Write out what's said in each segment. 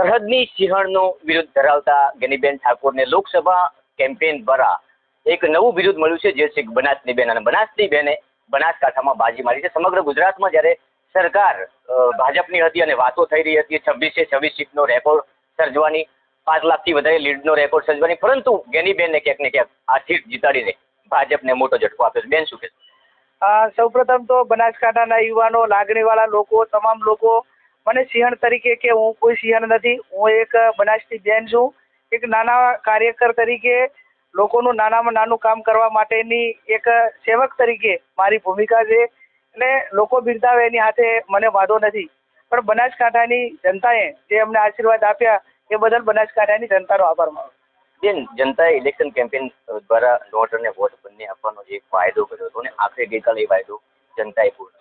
સરહદની સિંહણનો વિરુદ્ધ ધરાવતા ગેનીબેન ઠાકોરને લોકસભા કેમ્પેન દ્વારા એક નવું બિરુદ મળ્યું છે, જે છે બનાસની બેન અને બનાસની બેને બનાસકાંઠામાં બાજી મારી છે. સમગ્ર ગુજરાતમાં જ્યારે સરકાર ભાજપની હતી અને વાતો થઈ રહી હતી, છવ્વીસે છવ્વીસ સીટનો રેકોર્ડ સર્જવાની, પાંચ લાખથી વધારે લીડનો રેકોર્ડ સર્જવાની, પરંતુ ગેનીબેનને ક્યાંક ને ક્યાંક આ સીટ જીતાડીને ભાજપને મોટો ઝટકો આપ્યો છે. બેન, શું કહેશો? સૌપ્રથમ તો બનાસકાંઠાના યુવાનો, લાગણીવાળા લોકો, તમામ લોકો મને સિંહણ તરીકે કે હું કોઈ સિંહણ નથી, હું એક બનાસની બેન છું. એક નાના કાર્યકર તરીકે, લોકોનું નાનામાં નાનું કામ કરવા માટેની એક સેવક તરીકે મારી ભૂમિકા છે. એટલે લોકો બિરદાવે એની હાથે મને વાંધો નથી. પણ બનાસકાંઠાની જનતાએ જે અમને આશીર્વાદ આપ્યા, એ બદલ બનાસકાંઠાની જનતાનો આભાર માનું બેન, જનતાએ ઇલેક્શન કેમ્પેન દ્વારા નોટ અને વોટ બંને આપવાનો એક વાયદો કર્યો હતો અને આખરે ગઈકાલે એ વાયદો જનતાએ પૂરો કર્યો.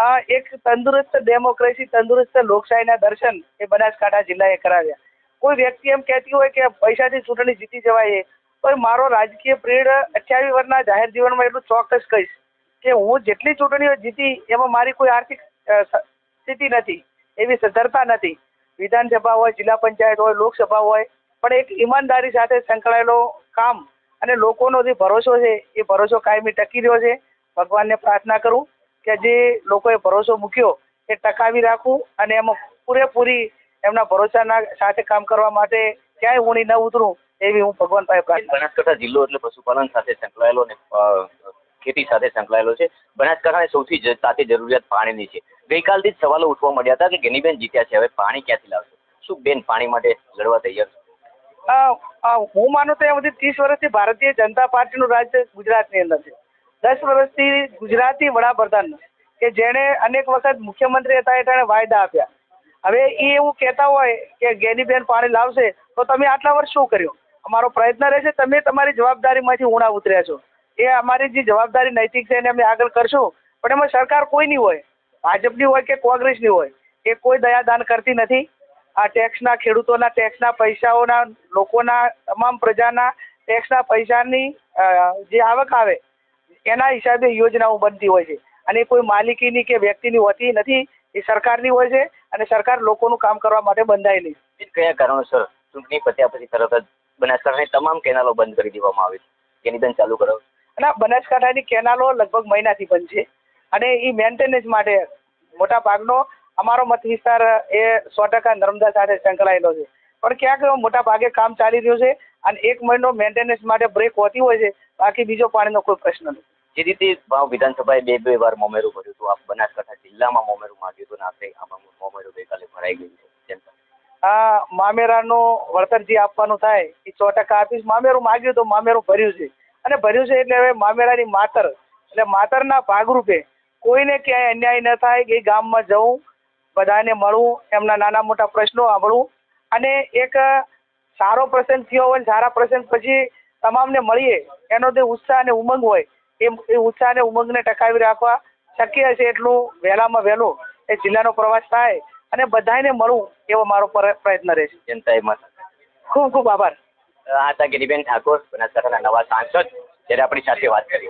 આ એક તંદુરસ્ત ડેમોક્રેસી તંદુરસ્ત લોકશાહીના દર્શન એ બનાસકાંઠા જિલ્લાએ કરાવ્યા. કોઈ વ્યક્તિ એમ કહેતી હોય કે પૈસાથી ચૂંટણી જીતી જવાય પણ મારો રાજકીય પ્રેડ અઠ્યાવીસ વર્ષના જાહેર જીવનમાં એટલું ચોક્કસ કહીશ કે હું જેટલી ચૂંટણીઓ જીતી, એમાં મારી કોઈ આર્થિક સ્થિતિ નથી, એવી સદ્ધરતા નથી. વિધાનસભા હોય, જિલ્લા પંચાયત હોય, લોકસભા હોય, પણ એક ઈમાનદારી સાથે સંકળાયેલો કામ અને લોકોનો જે ભરોસો છે, એ ભરોસો કાયમી ટકી રહ્યો છે. ભગવાનને પ્રાર્થના કરું. કે જે લોકોએ ભરોસો મૂક્યો એ ટકાવી રાખવું અને એમાં પૂરેપૂરી એમના ભરોસાના સાથે કામ કરવા માટે ક્યાંય ઊણી ન ઉતરું એવી હું ભગવાન પાસે પ્રાર્થના બનાસકાંઠા જિલ્લો એટલે પશુપાલન સાથે સંકળાયેલો ને ખેતી સાથે સંકળાયેલો છે. બનાસકાંઠાને સૌથી સાથે જરૂરિયાત પાણીની છે. ગઈકાલથી જ સવાલો ઉઠવા મળ્યા હતા કે ગેનીબેન જીત્યા છે હવે પાણી ક્યાંથી લાવશે? શું બેન પાણી માટે લડવા તૈયાર હું માનું તો એ બધી ત્રીસ વર્ષથી ભારતીય જનતા પાર્ટીનું રાજ્ય ગુજરાતની અંદર છે. દસ વર્ષથી ગુજરાતી વડાપ્રધાન કે જેણે અનેક વખત મુખ્યમંત્રી હતા એટલે વાયદા આપ્યા. હવે એ એવું કહેતા હોય કે ગેનીબેન પાણી લાવશે તો તમે આટલા વર્ષ શું કર્યું? અમારો પ્રયત્ન રહેશે, તમે તમારી જવાબદારીમાંથી ઊણા ઉતર્યા છો. એ અમારી જે જવાબદારી નૈતિક છે એને અમે આગળ કરશું, પણ એમાં સરકાર કોઈની હોય. ભાજપની હોય કે કોંગ્રેસની હોય, એ કોઈ દયાદાન કરતી નથી. આ ટેક્સના ખેડૂતોના, ટેક્સના પૈસાઓના, લોકોના, તમામ પ્રજાના ટેક્સના પૈસાની જે આવક આવે એના હિસાબે યોજનાઓ બનતી હોય છે. અને કોઈ માલિકીની કે વ્યક્તિની હોતી નથી એ સરકારની હોય છે અને સરકાર લોકોનું કામ કરવા માટે બંધાયેલી છે કયા કારણોસર ચૂંટણી પત્યા પછી તરત જ બનાસકાંઠાની તમામ કેનાલો બંધ કરી દેવામાં આવી છે? ગેનીબેન ચાલુ કરો અને બનાસકાંઠાની કેનાલો લગભગ મહિનાથી બંધ છે. અને એ મેન્ટેનન્સ માટે મોટા ભાગનો અમારો મત વિસ્તાર એ સો ટકા નર્મદા સાથે સંકળાયેલો છે. પણ ક્યાંક મોટા ભાગે કામ ચાલી રહ્યું છે. અને એક મહિનો મેન્ટેનન્સ માટે બ્રેક હોતી હોય છે બાકી બીજો પાણીનો કોઈ પ્રશ્ન નથી. જે રીતે ભાવ વિધાનસભાએ બે બે વાર મોમેરું ભર્યું હતું આપ બનાસકાંઠા જિલ્લામાં મોમેરું માંગ્યું હતું આપણે આમાં મોમેરું ગઈકાલે ભરાઈ ગયું છે આ મામેરાનું વળતર જે આપવાનું થાય એ સો ટકા આપીશ. મામેરું માગ્યું તો મામેરું ભર્યું છે. અને ભર્યું છે એટલે હવે મામેરાની માતર. એટલે માતરના ભાગરૂપે કોઈને ક્યાંય અન્યાય ન થાય કે ગામમાં જવું બધાને મળવું એમના નાના મોટા પ્રશ્નો સાંભળવું. અને એક સારો પ્રસંગ થયો હોય ને સારા પ્રસંગ પછી તમામને મળીએ. એનો જે ઉત્સાહ અને ઉમંગ હોય એ એ ઉત્સાહ અને ઉમંગને ટકાવી રાખવા શક્ય હશે એટલું વહેલામાં વહેલું એ જિલ્લાનો પ્રવાસ થાય અને બધાને મળવું એવો મારો પર- પ્રયત્ન રહેશે. જનતાએ મત ખૂબ ખૂબ આભાર. આ હતા ગિરિબેન ઠાકોર બનાસકાંઠાના નવા સાંસદ જ્યારે આપણી સાથે વાત કરી.